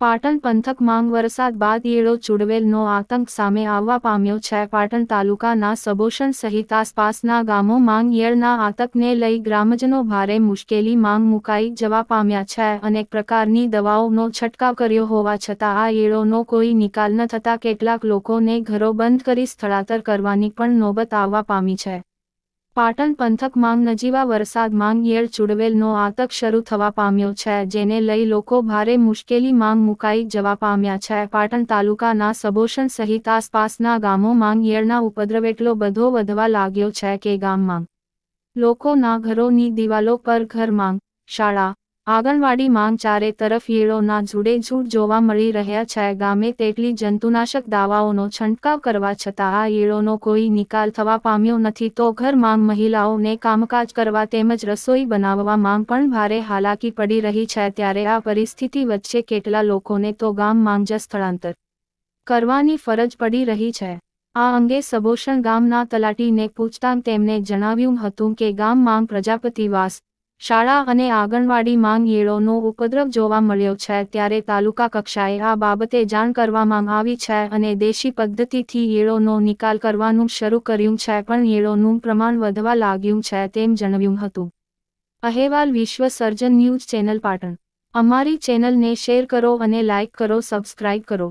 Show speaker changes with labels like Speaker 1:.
Speaker 1: પાટણ પંથક માંગ વરસાદ બાદ યેળો ચુડવેલનો આતંક સામે આવવા પામ્યો છે. પાટણ તાલુકાના સબોષણ સહિત આસપાસના ગામોમાં યેળના આતંકને લઈ ગ્રામજનો ભારે મુશ્કેલી માંગ મુકાઈ જવા પામ્યા છે અનેક પ્રકારની દવાઓનો છંટકાવ કર્યો હોવા છતાં આ યેળોનો કોઈ નિકાલ ન થતાં કેટલાક લોકોને ઘરો બંધ કરી સ્થળાંતર કરવાની પણ નોબત આવવા પામી છે. પાટણ પંથક માંગ નજીવા વરસાદમાં યેળ ચુડવેલનો આતંક શરૂ થવા પામ્યો છે, જેને લઈ લોકો ભારે મુશ્કેલી માંગ મુકાઈ જવા પામ્યા છે. પાટણ તાલુકાના સબોષણ સહિત આસપાસના ગામોમાં યેળના ઉપદ્રવ એટલો બધો વધવા લાગ્યો છે કે ગામમાં લોકોના ઘરોની દિવાલો પર ઘર માંગ, શાળા આંગણવાડી માંગ ચારે તરફ યેળોના જૂડ જોવા મળી રહ્યા છે. ગામે તેટલી જંતુનાશક દાવાઓનો છંટકાવ કરવા છતાં આ યેળોનો કોઈ નિકાલ થવા પામ્યો નથી. તો ઘર માંગ મહિલાઓને કામકાજ કરવા તેમજ રસોઈ બનાવવા માંગ પણ ભારે હાલાકી પડી રહી છે. ત્યારે આ પરિસ્થિતિ વચ્ચે કેટલા લોકોને તો ગામ માંગ જ સ્થળાંતર કરવાની ફરજ પડી રહી છે. આ અંગે સબોષણ ગામના તલાટીને પૂછતાં તેમણે જણાવ્યું હતું કે ગામ માંગ પ્રજાપતિવાસ શાળા અને આંગણવાડી માંગ યેળોનો ઉપદ્રવ જોવા મળ્યો છે ત્યારે તાલુકા કક્ષાએ આ બાબતે જાણ કરવામાં આવી છે અને દેશી પદ્ધતિથી યેળોનો નિકાલ કરવાનું શરૂ કર્યું છે પણ યેળોનું પ્રમાણ વધવા લાગ્યું છે તેમ જણાવ્યું હતું. અહેવાલ વિશ્વ સર્જન ન્યૂઝ ચેનલ પાટણ. અમારી ચેનલને શેર કરો અને લાઇક કરો, સબસ્ક્રાઇબ કરો.